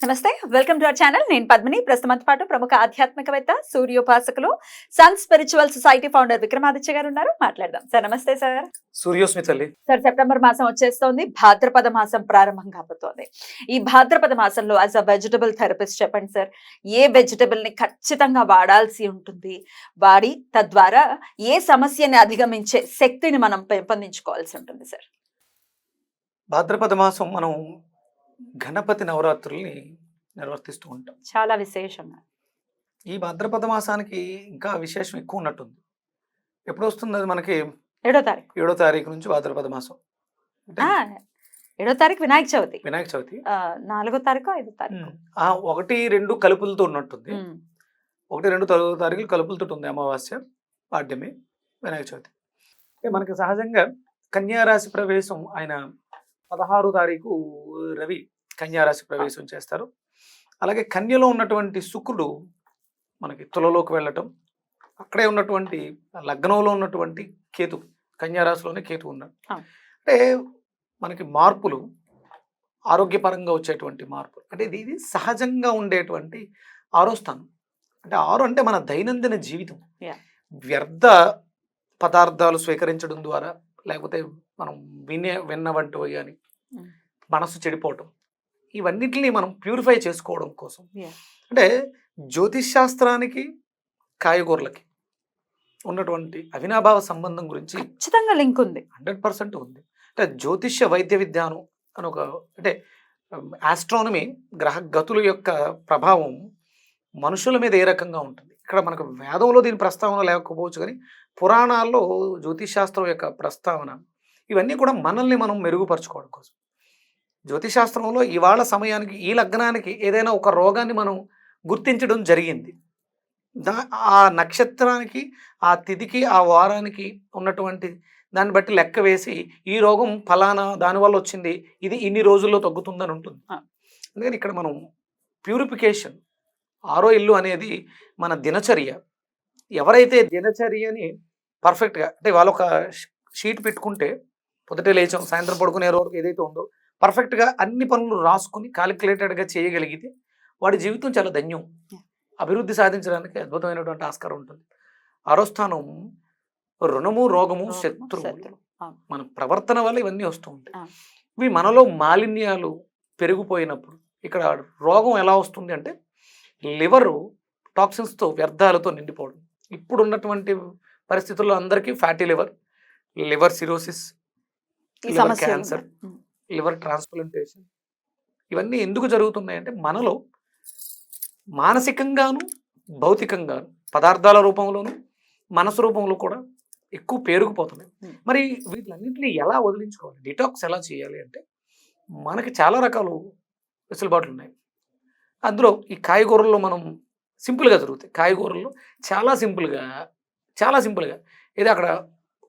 నమస్తే welcome to our channel. నేను పద్మిని. ప్రస్తుతం పాటు ప్రముఖ ఆధ్యాత్మికవేత్త సూర్యోపాసకులు sun spiritual society founder Vikramaditya garu ఉన్నారు. మాట్లాడదాం. సార్ నమస్తే సార్. సూర్యోస్మి తల్లి. సార్ సెప్టెంబర్ మాసం వచ్చేస్తోంది. భాద్రపద మాసం ప్రారంభం కాబోతోంది. ఈ భాద్రపద మాసంలో యాజ్ అ వెజిటబుల్ థెరపిస్ట్ చెప్పండి సార్ ఏ వెజిటబుల్ని ఖచ్చితంగా వాడాల్సి ఉంటుంది? వాడి తద్వారా ఏ సమస్యని అధిగమించే శక్తిని మనం పెంపొందించుకోవాల్సి ఉంటుంది సార్. భాద్రపద మాసం మనం గణపతి నవరాత్రుల్ని నిర్వర్తిస్తూ ఉంటాం. చాలా విశేషంగా. ఈ భాద్రపద మాసానికి ఇంకా విశేషం ఎక్కువ ఉన్నట్టుంది. ఎప్పుడు వస్తుంది అది మనకి? ఏడో తారీఖు. ఏడో తారీఖు నుంచి భాద్రపద మాసం. ఏడో తారీఖు వినాయక చవితి. వినాయక చవితి. నాలుగో తారీఖు ఐదో తారీఖు. ఆ ఒకటి రెండు కలుపులతో ఉన్నట్టుంది. ఒకటి రెండు తొమ్మిదో తారీఖులు కలుపులతో ఉంది అమావాస్య పాడ్యమి వినాయక చవితి. అంటే మనకి సహజంగా కన్యారాశి ప్రవేశం ఆయన పదహారు తారీఖు రవి కన్యారాశి ప్రవేశం చేస్తారు. అలాగే కన్యలో ఉన్నటువంటి శుక్రుడు మనకి తులలోకి వెళ్ళటం అక్కడే ఉన్నటువంటి లగ్నంలో ఉన్నటువంటి కేతు కన్యారాశిలోనే కేతు ఉన్నాడు. అంటే మనకి మార్పులు ఆరోగ్యపరంగా వచ్చేటువంటి మార్పులు అంటే ఇది ఇది సహజంగా ఉండేటువంటి ఆరో స్థానం. అంటే ఆరు అంటే మన దైనందిన జీవితం. వ్యర్థ పదార్థాలు స్వీకరించడం ద్వారా లేకపోతే మనం వినే విన్న వంటివి కానీ. మనసు చెడిపోవటం. ఇవన్నిటిని మనం ప్యూరిఫై చేసుకోవడం కోసం. అంటే జ్యోతిష్ శాస్త్రానికి కాయగూరలకి ఉన్నటువంటి అవినాభావ సంబంధం గురించి ఖచ్చితంగా లింక్ ఉంది. హండ్రెడ్ పర్సెంట్ ఉంది. అంటే జ్యోతిష్య వైద్య విజ్ఞానం అని ఒక అంటే ఆస్ట్రానమీ గ్రహ గతుల యొక్క ప్రభావం మనుషుల మీద ఏ రకంగా ఉంటుంది? ఇక్కడ మనకు వేదంలో దీని ప్రస్తావన లేకపోవచ్చు కానీ పురాణాల్లో జ్యోతిష్ శాస్త్రం యొక్క ప్రస్తావన ఇవన్నీ కూడా మనల్ని మనం మెరుగుపరచుకోవడం కోసం. జ్యోతిష్ శాస్త్రంలో ఇవాళ సమయానికి ఈ లగ్నానికి ఏదైనా ఒక రోగాన్ని మనం గుర్తించడం జరిగింది. దా ఆ నక్షత్రానికి ఆ తిథికి ఆ వారానికి ఉన్నటువంటి దాన్ని బట్టి లెక్క వేసి ఈ రోగం ఫలానా దానివల్ల వచ్చింది ఇది ఇన్ని రోజుల్లో తగ్గుతుందని ఉంటుంది. అందుకని ఇక్కడ మనం ప్యూరిఫికేషన్ ఆరో ఇల్లు అనేది మన దినచర్య ఎవరైతే దినచర్యని పర్ఫెక్ట్గా అంటే వాళ్ళ ఒక షీట్ పెట్టుకుంటే పొద్దుటే లేచాం సాయంత్రం పడుకునే వరకు ఏదైతే ఉందో పర్ఫెక్ట్గా అన్ని పనులు రాసుకుని క్యాలిక్యులేటెడ్గా చేయగలిగితే వాడి జీవితం చాలా ధన్యం అభివృద్ధి సాధించడానికి అద్భుతమైనటువంటి ఆస్కారం ఉంటుంది ఆరో స్థానం రుణము రోగము శత్రువు. అవును. మన ప్రవర్తన వల్ల ఇవన్నీ వస్తూ ఉంటాయి. ఇవి మనలో మాలిన్యాలు పెరిగిపోయినప్పుడు ఇక్కడ రోగం ఎలా వస్తుంది అంటే లివరు టాక్సిన్స్తో వ్యర్థాలతో నిండిపోవడం. ఇప్పుడు ఉన్నటువంటి పరిస్థితుల్లో అందరికీ ఫ్యాటీ లివర్ లివర్ సిరోసిస్ సమస్య cancer. లివర్ ట్రాన్స్ప్లాంటేషన్ ఇవన్నీ ఎందుకు జరుగుతున్నాయంటే మనలో మానసికంగాను భౌతికంగాను పదార్థాల రూపంలోను మనసు రూపంలో కూడా ఎక్కువ పేరుకుపోతున్నాయి. మరి వీటిలన్నింటినీ ఎలా వదిలించుకోవాలి? డిటాక్స్ ఎలా చేయాలి అంటే మనకి చాలా రకాలు వెసులుబాట్లు ఉన్నాయి అందులో ఈ కాయగూరల్లో మనం సింపుల్గా జరుగుతాయి. కాయగూరల్లో చాలా సింపుల్గా చాలా సింపుల్గా. ఏదో అక్కడ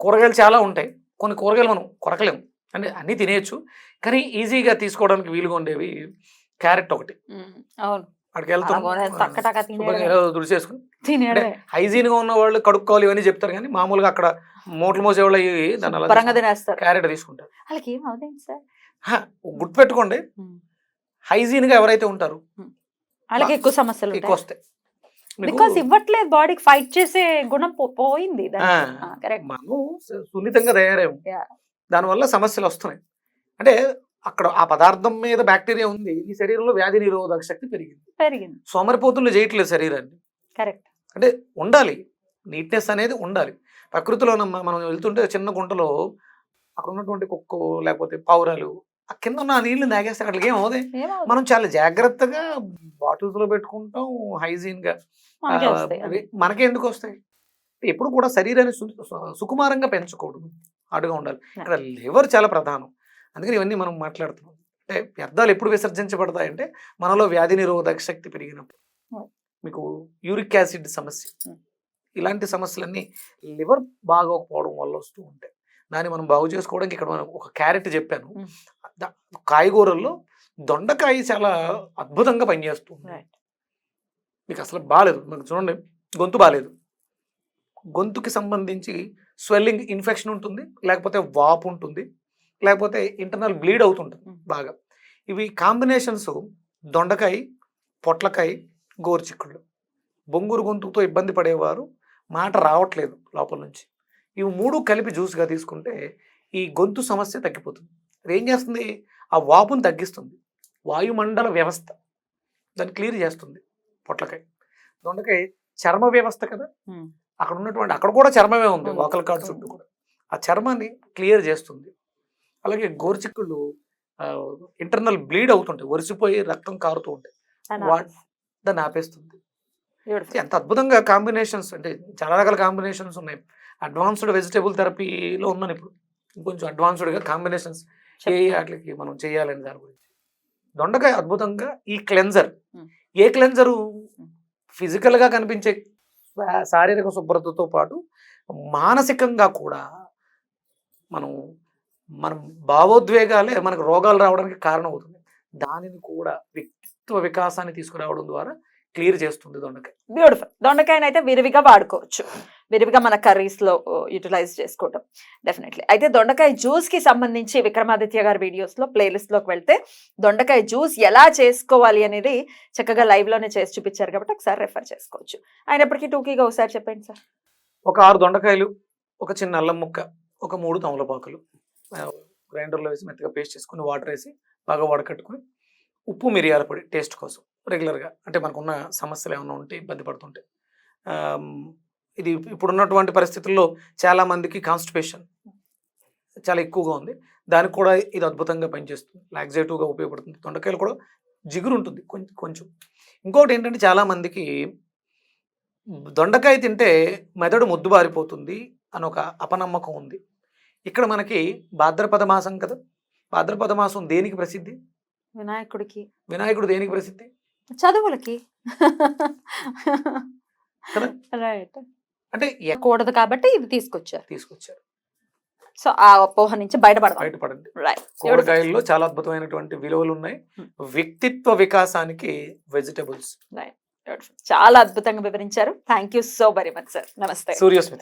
కూరగాయలు చాలా ఉంటాయి. కొన్ని కూరగాయలు మనం కొరకలేము. అంటే అన్నీ తినేయచ్చు. కానీ ఈజీగా తీసుకోవడానికి వీలుగా ఉండేవి క్యారెట్ ఒకటి. అవును. అక్కడికి వెళ్తాం తుడిచేసుకుని తినేయడమే. హైజీన్గా ఉన్న వాళ్ళు కడుక్కోవాలి ఇవన్నీ చెప్తారు కానీ మామూలుగా అక్కడ మూటలు మోసేవాళ్ళు దాన్ని. తినేస్తారు. క్యారెట్ తీసుకుంటారు. వాళ్ళకి ఏం అవుతుంది సార్? హ, గుర్తుపెట్టుకోండి. హైజీన్గా ఎవరైతే ఉంటారు వాళ్ళకి ఎక్కువ సమస్యలు ఎక్కువ వస్తాయి. బికాస్ ఇవ్వట్లేదు బాడీకి ఫైట్ చేసే గుణం పోయింది మనం సున్నితంగా తయారాము. దానివల్ల సమస్యలు వస్తున్నాయి. అంటే అక్కడ ఆ పదార్థం మీద బ్యాక్టీరియా ఉంది ఈ శరీరంలో వ్యాధి నిరోధక శక్తి పెరిగింది. పెరిగింది. సోమరిపోతులు చేయట్లేదు శరీరాన్ని. కరెక్ట్ అంటే ఉండాలి. నీట్నెస్ అనేది ఉండాలి. ప్రకృతిలో మనం వెళ్తుంటే చిన్న గుంటలో అక్కడ ఉన్నటువంటి కుక్కో లేకపోతే పావురాలు ఆ కింద ఉన్న నీళ్ళు తాగేస్తే అక్కడికి ఏం అవుతాయి ఏమవుతుంది మనం చాలా జాగ్రత్తగా బాటిల్స్లో పెట్టుకుంటాం హైజీన్గా. మనకే ఎందుకు వస్తాయి? ఎప్పుడు కూడా శరీరాన్ని సుకుమారంగా పెంచకూడదు అడుగా ఉండాలి. ఇక్కడ లివర్ చాలా ప్రధానం. అందుకని ఇవన్నీ మనం మాట్లాడుతున్నాం. అంటే వ్యర్థాలు ఎప్పుడు విసర్జించబడతాయంటే మనలో వ్యాధి నిరోధక శక్తి పెరిగినప్పుడు. మీకు యూరిక్ యాసిడ్ సమస్య. ఇలాంటి సమస్యలన్నీ లివర్ బాగోకపోవడం వల్ల వస్తూ ఉంటాయి. దాన్ని మనం బాగు చేసుకోవడానికి ఇక్కడ మనం ఒక క్యారెట్ చెప్పాను. దా- కాయగూరల్లో దొండకాయ చాలా అద్భుతంగా పనిచేస్తుంది. మీకు అసలు బాగాలేదు మీకు చూడండి గొంతు బాగాలేదు గొంతుకి సంబంధించి స్వెల్లింగ్ ఇన్ఫెక్షన్ ఉంటుంది లేకపోతే వాపు ఉంటుంది లేకపోతే ఇంటర్నల్ బ్లీడ్ అవుతుంటుంది. బాగా. ఇవి కాంబినేషన్స్ దొండకాయ పొట్లకాయ గోరుచిక్కుళ్ళు. బొంగురు గొంతుతో ఇబ్బంది పడేవారు మాట రావట్లేదు లోపల నుంచి. ఇవి మూడు కలిపి జ్యూస్గా తీసుకుంటే ఈ గొంతు సమస్య తగ్గిపోతుంది. ఏం చేస్తుంది? ఆ వాపును తగ్గిస్తుంది. వాయుమండల వ్యవస్థ దాన్ని క్లియర్ చేస్తుంది పొట్లకాయ. దొండకాయ చర్మ వ్యవస్థ కదా. అక్కడ ఉన్నటువంటి అక్కడ కూడా చర్మమే ఉంది. వాకల్ కార్డ్ చుట్టూ కూడా. ఆ చర్మాన్ని క్లియర్ చేస్తుంది. అలాగే గోరుచిక్కుళ్ళు ఇంటర్నల్ బ్లీడ్ అవుతుంటాయి. ఒరిసిపోయి రక్తం కారుతూ ఉంటాయి. దాన్ని ఆపేస్తుంది. ఎంత అద్భుతంగా కాంబినేషన్స్ అంటే చాలా రకాల కాంబినేషన్స్ ఉన్నాయి. అడ్వాన్స్డ్ వెజిటేబుల్ థెరపీలో ఉన్నాను ఇప్పుడు. ఇంకొంచెం అడ్వాన్స్డ్గా కాంబినేషన్స్ ఏ వాటికి మనం చేయాలని దాని గురించి. దొండకాయ అద్భుతంగా ఈ క్లెన్జర్. ఏ క్లెన్జరు ఫిజికల్గా కనిపించే శారీరక శుభ్రతతో పాటు మానసికంగా కూడా మనం మనం భావోద్వేగాలే మనకు రోగాలు రావడానికి కారణం అవుతుంది దానిని కూడా వ్యక్తిత్వ వికాసాన్ని తీసుకురావడం ద్వారా క్లియర్ చేస్తుంది దొండకాయ. బ్యూటిఫుల్ దొండకాయని అయితే విరివిగా వాడుకోవచ్చు. విరివిగా మన కర్రీస్లో యూటిలైజ్ చేసుకోవటం. డెఫినెట్లీ అయితే దొండకాయ జ్యూస్కి సంబంధించి విక్రమాదిత్య గారి వీడియోస్లో ప్లేలిస్ట్లోకి వెళ్తే దొండకాయ జ్యూస్ ఎలా చేసుకోవాలి అనేది చక్కగా లైవ్లోనే చేసి చూపించారు కాబట్టి ఒకసారి రెఫర్ చేసుకోవచ్చు. అయినప్పటికీ టూకీగా ఒకసారి చెప్పండి సార్. ఒక ఆరు దొండకాయలు ఒక చిన్న అల్లం ముక్క ఒక మూడు తమలపాకులు గ్రైండర్లో వేసి మెత్తగా పేస్ట్ చేసుకుని వాటర్ వేసి బాగా వడకట్టుకుని ఉప్పు మిరియాల పొడి టేస్ట్ కోసం. రెగ్యులర్గా. అంటే మనకున్న సమస్యలు ఏమైనా ఉంటే ఇబ్బంది పడుతుంటే. ఇది ఇప్పుడున్నటువంటి పరిస్థితుల్లో చాలా మందికి కాన్స్టిపేషన్ చాలా ఎక్కువగా ఉంది. దానికి కూడా ఇది అద్భుతంగా పనిచేస్తుంది. లాక్సేటివ్గా ఉపయోగపడుతుంది. దొండకాయలు కూడా జిగురు ఉంటుంది కొంచెం. కొంచెం ఇంకోటి ఏంటంటే చాలా మందికి దొండకాయ తింటే మెదడు ముద్దుబారిపోతుంది అని ఒక అపనమ్మకం ఉంది. ఇక్కడ మనకి భాద్రపద మాసం కదా! భాద్రపద మాసం దేనికి ప్రసిద్ధి? వినాయకుడికి. వినాయకుడు దేనికి ప్రసిద్ధి? చదువులకి? రైట్ అంటే కూడదు కాబట్టి ఇది తీసుకొచ్చారు. తీసుకొచ్చారు. సో ఆ అపోహ నుంచి బయటపడదాం బయటపడండి. రైట్ కూరగాయల్లో చాలా అద్భుతమైనటువంటి విలువలు ఉన్నాయి. Hmm. వ్యక్తిత్వ వికాసానికి వెజిటబుల్స్. చాలా అద్భుతంగా వివరించారు. Thank you so very much sir నమస్తే సూర్యస్మిత.